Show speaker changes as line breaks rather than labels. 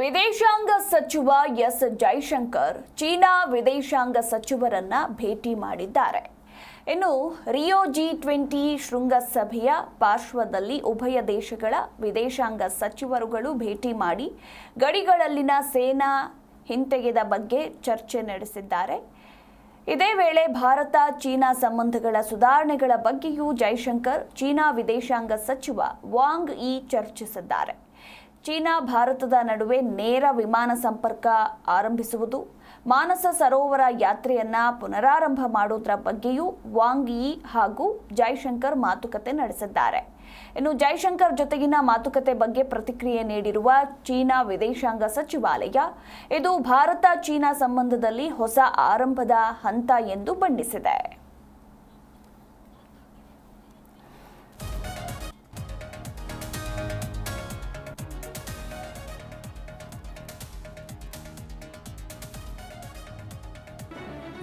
ವಿದೇಶಾಂಗ ಸಚಿವ S Jaishankar China ವಿದೇಶಾಂಗ ಸಚಿವರನ್ನ ಭೇಟಿ ಮಾಡಿದ್ದಾರೆ. ಇನ್ನು ರಿಯೋ ಜಿ ಟ್ವೆಂಟಿ ಶೃಂಗಸಭೆಯ ಪಾರ್ಶ್ವದಲ್ಲಿ ಉಭಯ ದೇಶಗಳ ವಿದೇಶಾಂಗ ಸಚಿವರುಗಳು ಭೇಟಿ ಮಾಡಿ ಗಡಿಗಳಲ್ಲಿನ ಸೇನಾ ಹಿಂತೆಗೆದ ಬಗ್ಗೆ ಚರ್ಚೆ ನಡೆಸಿದ್ದಾರೆ. ಇದೇ ವೇಳೆ ಭಾರತ, ಚೀನಾ ಸಂಬಂಧಗಳ ಸುಧಾರಣೆಗಳ ಬಗ್ಗೆಯೂ ಜೈಶಂಕರ್ ಚೀನಾ ವಿದೇಶಾಂಗ ಸಚಿವ ವಾಂಗ್ ಇ ಚರ್ಚಿಸಿದ್ದಾರೆ. ಚೀನಾ ಭಾರತದ ನಡುವೆ ನೇರ ವಿಮಾನ ಸಂಪರ್ಕ ಆರಂಭಿಸುವುದು, ಮಾನಸ ಸರೋವರ ಯಾತ್ರೆಯನ್ನ ಪುನರಾರಂಭ ಮಾಡುವುದರ ಬಗ್ಗೆಯೂ ವಾಂಗ್ ಯಿ ಹಾಗೂ ಜೈಶಂಕರ್ ಮಾತುಕತೆ ನಡೆಸಿದ್ದಾರೆ. ಇನ್ನು ಜೈಶಂಕರ್ ಜೊತೆಗಿನ ಮಾತುಕತೆ ಬಗ್ಗೆ ಪ್ರತಿಕ್ರಿಯೆ ನೀಡಿರುವ ಚೀನಾ ವಿದೇಶಾಂಗ ಸಚಿವಾಲಯ, ಇದು ಭಾರತ ಚೀನಾ ಸಂಬಂಧದಲ್ಲಿ ಹೊಸ ಆರಂಭದ ಹಂತ ಎಂದು ಬಣ್ಣಿಸಿದೆ.